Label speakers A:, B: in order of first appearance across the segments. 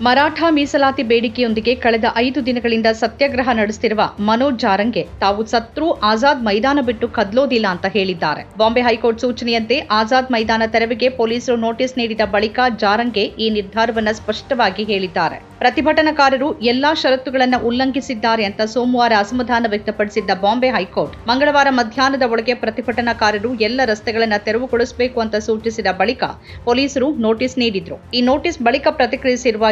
A: ಮರಾಠ ಮೀಸಲಾತಿ ಬೇಡಿಕೆಯೊಂದಿಗೆ ಕಳೆದ ಐದು ದಿನಗಳಿಂದ ಸತ್ಯಾಗ್ರಹ ನಡೆಸುತ್ತಿರುವ ಮನೋಜ್ ಜಾರಂಗೆ ತಾವು ಸತ್ರು ಆಜಾದ್ ಮೈದಾನ ಬಿಟ್ಟು ಕದ್ಲೋದಿಲ್ಲ ಅಂತ ಹೇಳಿದ್ದಾರೆ. ಬಾಂಬೆ ಹೈಕೋರ್ಟ್ ಸೂಚನೆಯಂತೆ ಆಜಾದ್ ಮೈದಾನ ತೆರವಿಗೆ ಪೊಲೀಸರು ನೋಟಿಸ್ ನೀಡಿದ ಬಳಿಕ ಜಾರಂಗೆ ಈ ನಿರ್ಧಾರವನ್ನು ಸ್ಪಷ್ಟವಾಗಿ ಹೇಳಿದ್ದಾರೆ. ಪ್ರತಿಭಟನಾಕಾರರು ಎಲ್ಲಾ ಷರತ್ತುಗಳನ್ನು ಉಲ್ಲಂಘಿಸಿದ್ದಾರೆ ಅಂತ ಸೋಮವಾರ ಅಸಮಾಧಾನ ವ್ಯಕ್ತಪಡಿಸಿದ್ದ ಬಾಂಬೆ ಹೈಕೋರ್ಟ್, ಮಂಗಳವಾರ ಮಧ್ಯಾಹ್ನದ ಒಳಗೆ ಪ್ರತಿಭಟನಾಕಾರರು ಎಲ್ಲ ರಸ್ತೆಗಳನ್ನು ತೆರವುಗೊಳಿಸಬೇಕು ಅಂತ ಸೂಚಿಸಿದ ಬಳಿಕ ಪೊಲೀಸರು ನೋಟಿಸ್ ನೀಡಿದ್ರು. ಈ ನೋಟಿಸ್ ಬಳಿಕ ಪ್ರತಿಕ್ರಿಯಿಸಿರುವ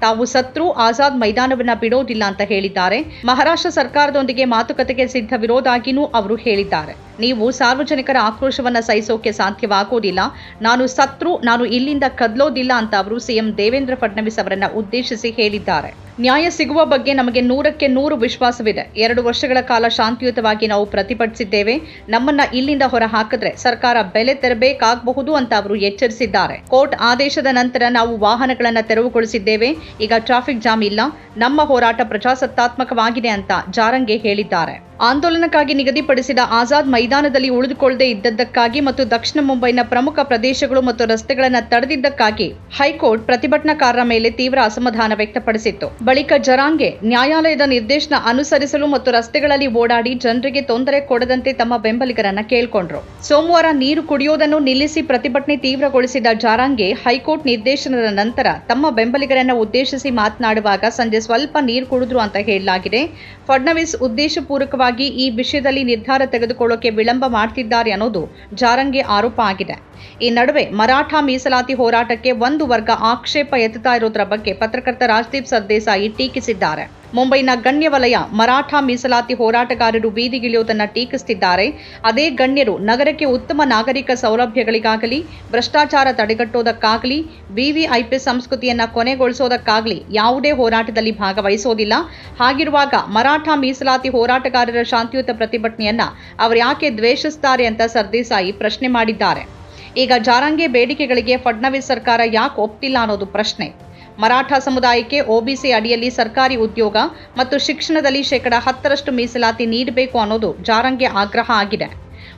A: ತಾವು ಸತ್ರು ಆಜಾದ್ ಮೈದಾನವನ್ನ ಬಿಡೋದಿಲ್ಲ ಅಂತ ಹೇಳಿದ್ದಾರೆ. ಮಹಾರಾಷ್ಟ್ರ ಸರ್ಕಾರದೊಂದಿಗೆ ಮಾತುಕತೆಗೆ ಸಿದ್ಧವಿರೋದಾಗಿನೂ ಅವರು ಹೇಳಿದ್ದಾರೆ. ನೀವು ಸಾರ್ವಜನಿಕರ ಆಕ್ರೋಶವನ್ನ ಸಹಿಸೋಕೆ ಸಾಧ್ಯವಾಗೋದಿಲ್ಲ. ನಾನು ಸತ್ರು, ನಾನು ಇಲ್ಲಿಂದ ಕದಲೋದಿಲ್ಲ ಅಂತ ಅವರು ಸಿಎಂ ದೇವೇಂದ್ರ ಫಡ್ನವೀಸ್ ಅವರನ್ನ ಉದ್ದೇಶಿಸಿ ಹೇಳಿದ್ದಾರೆ. ನ್ಯಾಯ ಸಿಗುವ ಬಗ್ಗೆ ನಮಗೆ ನೂರಕ್ಕೆ ನೂರು ವಿಶ್ವಾಸವಿದೆ. ಎರಡು ವರ್ಷಗಳ ಕಾಲ ಶಾಂತಿಯುತವಾಗಿ ನಾವು ಪ್ರತಿಭಟಿಸಿದ್ದೇವೆ. ನಮ್ಮನ್ನ ಇಲ್ಲಿಂದ ಹೊರ ಹಾಕಿದ್ರೆ ಸರ್ಕಾರ ಬೆಲೆ ತೆರಬೇಕಾಗಬಹುದು ಅಂತ ಅವರು ಎಚ್ಚರಿಸಿದ್ದಾರೆ. ಕೋರ್ಟ್ ಆದೇಶದ ನಂತರ ನಾವು ವಾಹನಗಳನ್ನು ತೆರವುಗೊಳಿಸಿದ್ದೇವೆ. ಈಗ ಟ್ರಾಫಿಕ್ ಜಾಮ್ ಇಲ್ಲ. ನಮ್ಮ ಹೋರಾಟ ಪ್ರಜಾಸತ್ತಾತ್ಮಕವಾಗಿದೆ ಅಂತ ಜಾರಂಗೆ ಹೇಳಿದ್ದಾರೆ. ಆಂದೋಲನಕ್ಕಾಗಿ ನಿಗದಿಪಡಿಸಿದ ಆಜಾದ್ ಮೈದಾನದಲ್ಲಿ ಉಳಿದುಕೊಳ್ಳದೆ ಇದ್ದದ್ದಕ್ಕಾಗಿ ಮತ್ತು ದಕ್ಷಿಣ ಮುಂಬೈನ ಪ್ರಮುಖ ಪ್ರದೇಶಗಳು ಮತ್ತು ರಸ್ತೆಗಳನ್ನು ತಡೆದಿದ್ದಕ್ಕಾಗಿ ಹೈಕೋರ್ಟ್ ಪ್ರತಿಭಟನಾಕಾರರ ಮೇಲೆ ತೀವ್ರ ಅಸಮಾಧಾನ ವ್ಯಕ್ತಪಡಿಸಿತ್ತು. ಬಳಿಕ ಜರಾಂಗೆ ನ್ಯಾಯಾಲಯದ ನಿರ್ದೇಶನ ಅನುಸರಿಸಲು ಮತ್ತು ರಸ್ತೆಗಳಲ್ಲಿ ಓಡಾಡಿ ಜನರಿಗೆ ತೊಂದರೆ ಕೊಡದಂತೆ ತಮ್ಮ ಬೆಂಬಲಿಗರನ್ನ ಕೇಳಿಕೊಂಡರು. ಸೋಮವಾರ ನೀರು ಕುಡಿಯೋದನ್ನು ನಿಲ್ಲಿಸಿ ಪ್ರತಿಭಟನೆ ತೀವ್ರಗೊಳಿಸಿದ ಜಾರಾಂಗೆ ಹೈಕೋರ್ಟ್ ನಿರ್ದೇಶನದ ನಂತರ ತಮ್ಮ ಬೆಂಬಲಿಗರನ್ನ ಉದ್ದೇಶಿಸಿ ಮಾತನಾಡುವಾಗ ಸಂಜೆ ಸ್ವಲ್ಪ ನೀರು ಕುಡಿದ್ರು ಅಂತ ಹೇಳಲಾಗಿದೆ. ಫಡ್ನವೀಸ್ ಉದ್ದೇಶಪೂರ್ವಕವಾಗಿ ಈ ವಿಷಯದಲ್ಲಿ ನಿರ್ಧಾರ ತೆಗೆದುಕೊಳ್ಳೋಕೆ ವಿಳಂಬ ಮಾಡ್ತಿದ್ದಾರೆ ಅನ್ನೋದು ಜಾರಂಗೆ ಆರೋಪ ಆಗಿದೆ. ಈ ನಡುವೆ ಮರಾಠ ಮೀಸಲಾತಿ ಹೋರಾಟಕ್ಕೆ ಒಂದು ವರ್ಗ ಆಕ್ಷೇಪ ಎತ್ತುತ್ತಾ ಇರೋದ್ರ ಬಗ್ಗೆ ಪತ್ರಕರ್ತ ರಾಜದೀಪ್ ಸರ್ದೇಸಾಯಿ ಟೀಕಿಸಿದ್ದಾರೆ. ಮುಂಬೈನ ಗಣ್ಯ ವಲಯ ಮರಾಠ ಮೀಸಲಾತಿ ಹೋರಾಟಗಾರರು ಬೀದಿಗಿಳಿಯುವುದನ್ನು ಟೀಕಿಸುತ್ತಿದ್ದಾರೆ. ಅದೇ ಗಣ್ಯರು ನಗರಕ್ಕೆ ಉತ್ತಮ ನಾಗರಿಕ ಸೌಲಭ್ಯಗಳಿಗಾಗಲಿ, ಭ್ರಷ್ಟಾಚಾರ ತಡೆಗಟ್ಟೋದಕ್ಕಾಗಲಿ ವಿವಿಐಪಿ ಸಂಸ್ಕೃತಿಯನ್ನು ಕೊನೆಗೊಳಿಸೋದಕ್ಕಾಗಲಿ ಯಾವುದೇ ಹೋರಾಟದಲ್ಲಿ ಭಾಗವಹಿಸೋದಿಲ್ಲ ಹಾಗಿರುವಾಗ ಮರಾಠ ಮೀಸಲಾತಿ ಹೋರಾಟಗಾರರ ಶಾಂತಿಯುತ ಪ್ರತಿಭಟನೆಯನ್ನ ಅವರು ಯಾಕೆ ದ್ವೇಷಿಸುತ್ತಾರೆ ಅಂತ ಸರ್ದೇಸಾಯಿ ಪ್ರಶ್ನೆ ಮಾಡಿದ್ದಾರೆ. ಈಗ ಜಾರಂಗೆ ಬೇಡಿಕೆಗಳಿಗೆ ಫಡ್ನವೀಸ್ ಸರ್ಕಾರ ಯಾಕೆ ಒಪ್ತಿಲ್ಲ ಅನ್ನೋದು ಪ್ರಶ್ನೆ. ಮರಾಠ ಸಮುದಾಯಕ್ಕೆ ಒಬಿಸಿ ಅಡಿಯಲ್ಲಿ ಸರ್ಕಾರಿ ಉದ್ಯೋಗ ಮತ್ತು ಶಿಕ್ಷಣದಲ್ಲಿ ಶೇಕಡ ಹತ್ತರಷ್ಟು ಮೀಸಲಾತಿ ನೀಡಬೇಕು ಅನ್ನೋದು ಜಾರಂಗೆ ಆಗ್ರಹ ಆಗಿದೆ.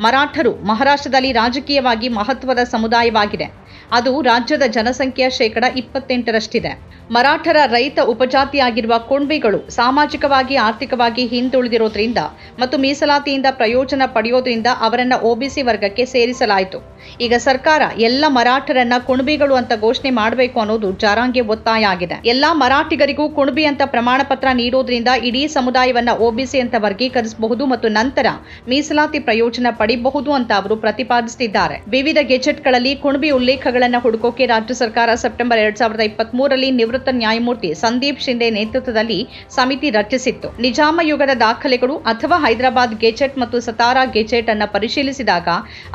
A: ಮರಾಠರು ಮಹಾರಾಷ್ಟ್ರದಲ್ಲಿ ರಾಜಕೀಯವಾಗಿ ಮಹತ್ವದ ಸಮುದಾಯವಾಗಿದೆ. ಅದು ರಾಜ್ಯದ ಜನಸಂಖ್ಯೆಯ ಶೇಕಡ ಇಪ್ಪತ್ತೆಂಟರಷ್ಟಿದೆ. ಮರಾಠರ ರೈತ ಉಪಜಾತಿಯಾಗಿರುವ ಕುಣ್ಬಿಗಳು ಸಾಮಾಜಿಕವಾಗಿ, ಆರ್ಥಿಕವಾಗಿ ಹಿಂದುಳಿದಿರೋದ್ರಿಂದ ಮತ್ತು ಮೀಸಲಾತಿಯಿಂದ ಪ್ರಯೋಜನ ಪಡೆಯೋದ್ರಿಂದ ಅವರನ್ನ ಒಬಿಸಿ ವರ್ಗಕ್ಕೆ ಸೇರಿಸಲಾಯಿತು. ಈಗ ಸರ್ಕಾರ ಎಲ್ಲ ಮರಾಠರನ್ನ ಕುಣಬಿಗಳು ಅಂತ ಘೋಷಣೆ ಮಾಡಬೇಕು ಅನ್ನೋದು ಜಾರಾಂಗೆ ಒತ್ತಾಯ ಆಗಿದೆ. ಎಲ್ಲಾ ಮರಾಠಿಗರಿಗೂ ಕುಣಬಿ ಅಂತ ಪ್ರಮಾಣ ಪತ್ರ ನೀಡೋದ್ರಿಂದ ಇಡೀ ಸಮುದಾಯವನ್ನ ಒಬಿಸಿ ಅಂತ ವರ್ಗೀಕರಿಸಬಹುದು ಮತ್ತು ನಂತರ ಮೀಸಲಾತಿ ಪ್ರಯೋಜನ ಪಡಿಬಹುದು ಅಂತ ಅವರು ಪ್ರತಿಪಾದಿಸುತ್ತಿದ್ದಾರೆ ವಿವಿಧ ಗೆಜೆಟ್ಗಳಲ್ಲಿ ಕುಣಬಿ ಉಲ್ಲೇಖಗಳನ್ನು ಹುಡುಕೋಕೆ ರಾಜ್ಯ ಸರ್ಕಾರ ಸೆಪ್ಟೆಂಬರ್ ಎರಡ್ ಸಾವಿರದ ಇಪ್ಪತ್ತ್ ಮೂರರಲ್ಲಿ ನಿವೃತ್ತ ನ್ಯಾಯಮೂರ್ತಿ ಸಂದೀಪ್ ಶಿಂದೆ ನೇತೃತ್ವದಲ್ಲಿ ಸಮಿತಿ ರಚಿಸಿತ್ತು. ನಿಜಾಮ ಯುಗದ ದಾಖಲೆಗಳು ಅಥವಾ ಹೈದರಾಬಾದ್ ಗೆಜೆಟ್ ಮತ್ತು ಸತಾರಾ ಗೆಜೆಟ್ ಅನ್ನು ಪರಿಶೀಲಿಸಿದಾಗ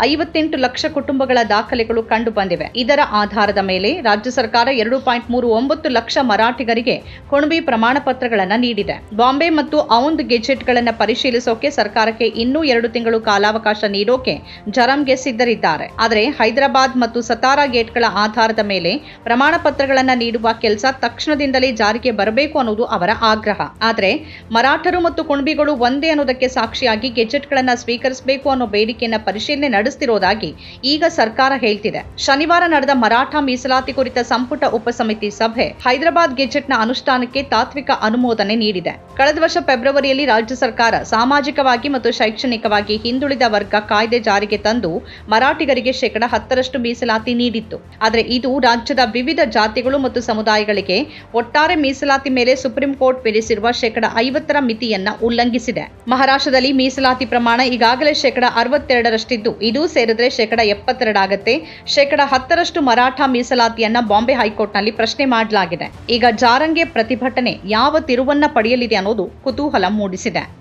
A: ಐವತ್ತೆಂಟು ಲಕ್ಷ ಕುಟುಂಬಗಳ ದಾಖಲೆಗಳು ಕಂಡು ಬಂದಿವೆ ಇದರ ಆಧಾರದ ಮೇಲೆ ರಾಜ್ಯ ಸರ್ಕಾರ ಎರಡು ಪಾಯಿಂಟ್ ಮೂರು ಒಂಬತ್ತು ಲಕ್ಷ ಮರಾಠಿಗರಿಗೆ ಕುಣಬಿ ಪ್ರಮಾಣ ಪತ್ರಗಳನ್ನು ನೀಡಿದೆ. ಬಾಂಬೆ ಮತ್ತು ಔಂದ್ ಗೆಜೆಟ್ಗಳನ್ನು ಪರಿಶೀಲಿಸೋಕೆ ಸರ್ಕಾರಕ್ಕೆ ಇನ್ನೂ ಎರಡು ತಿಂಗಳು ಕಾಲಾವಕಾಶ ನೀಡೋಕೆ ಜರಂಗೆ ಸಿದ್ಧರಿದ್ದಾರೆ. ಆದರೆ ಹೈದರಾಬಾದ್ ಮತ್ತು ಸತಾರಾ ಗೇಟ್ಗಳ ಆಧಾರದ ಮೇಲೆ ಪ್ರಮಾಣ ಪತ್ರಗಳನ್ನು ನೀಡುವ ಕೆಲಸ ತಕ್ಷಣದಿಂದಲೇ ಜಾರಿಗೆ ಬರಬೇಕು ಅನ್ನೋದು ಅವರ ಆಗ್ರಹ. ಆದರೆ ಮರಾಠರು ಮತ್ತು ಕುಣಬಿಗಳು ಒಂದೇ ಅನ್ನೋದಕ್ಕೆ ಸಾಕ್ಷಿಯಾಗಿ ಗೆಜೆಟ್ಗಳನ್ನು ಸ್ವೀಕರಿಸಬೇಕು ಅನ್ನೋ ಬೇಡಿಕೆಯನ್ನ ಪರಿಶೀಲನೆ ನಡೆಸ್ತಿರೋದಾಗಿ ಈಗ ಸರ್ಕಾರ ಹೇಳ್ತಿದೆ. ಶನಿವಾರ ನಡೆದ ಮರಾಠ ಮೀಸಲಾತಿ ಕುರಿತ ಸಂಪುಟ ಉಪಸಮಿತಿ ಸಭೆ ಹೈದರಾಬಾದ್ ಗೆಜೆಟ್ನ ಅನುಷ್ಠಾನಕ್ಕೆ ತಾತ್ವಿಕ ಅನುಮೋದನೆ ನೀಡಿದೆ. ಕಳೆದ ವರ್ಷ ಫೆಬ್ರವರಿಯಲ್ಲಿ ರಾಜ್ಯ ಸರ್ಕಾರ ಸಾಮಾಜಿಕವಾಗಿ ಮತ್ತು ಶೈಕ್ಷಣಿಕವಾಗಿ ಹಿಂದುಳಿದ ವರ್ಗ ಕಾಯ್ದೆ ಜಾರಿಗೆ ತಂದು ಮರಾಠಿಗರಿಗೆ ಶೇಕಡ ಹತ್ತರಷ್ಟು ಮೀಸಲಾತಿ ನೀಡಿತ್ತು. ಆದರೆ ಇದು ರಾಜ್ಯದ ವಿವಿಧ ಜಾತಿಗಳು ಮತ್ತು ಸಮುದಾಯಗಳಿಗೆ ಒಟ್ಟಾರೆ ಮೀಸಲಾತಿ ಮೇಲೆ ಸುಪ್ರೀಂ ಕೋರ್ಟ್ ವಿಧಿಸಿರುವ ಶೇಕಡ ಐವತ್ತರ ಮಿತಿಯನ್ನ ಉಲ್ಲಂಘಿಸಿದೆ. ಮಹಾರಾಷ್ಟ್ರದಲ್ಲಿ ಮೀಸಲಾತಿ ಪ್ರಮಾಣ ಈಗಾಗಲೇ ಶೇಕಡ ಅರವತ್ತೆರಡರಷ್ಟಿದ್ದು. ಇದು ಸೇರಿದ್ರೆ ಶೇಕಡ ಎಪ್ಪತ್ತೆರಡಾಗತ್ತೆ. ಶೇಕಡ ಹತ್ತರಷ್ಟು ಮರಾಠ ಮೀಸಲಾತಿಯನ್ನ ಬಾಂಬೆ ಹೈಕೋರ್ಟ್ನಲ್ಲಿ ಪ್ರಶ್ನೆ ಮಾಡಲಾಗಿದೆ. ಈಗ ಜಾರಂಗೆ ಪ್ರತಿಭಟನೆ ಯಾವ ತಿರುವನ್ನ ಪಡೆಯಲಿದೆ ಅನ್ನೋದು ಕುತೂಹಲ ಮೂಡಿಸಿದೆ.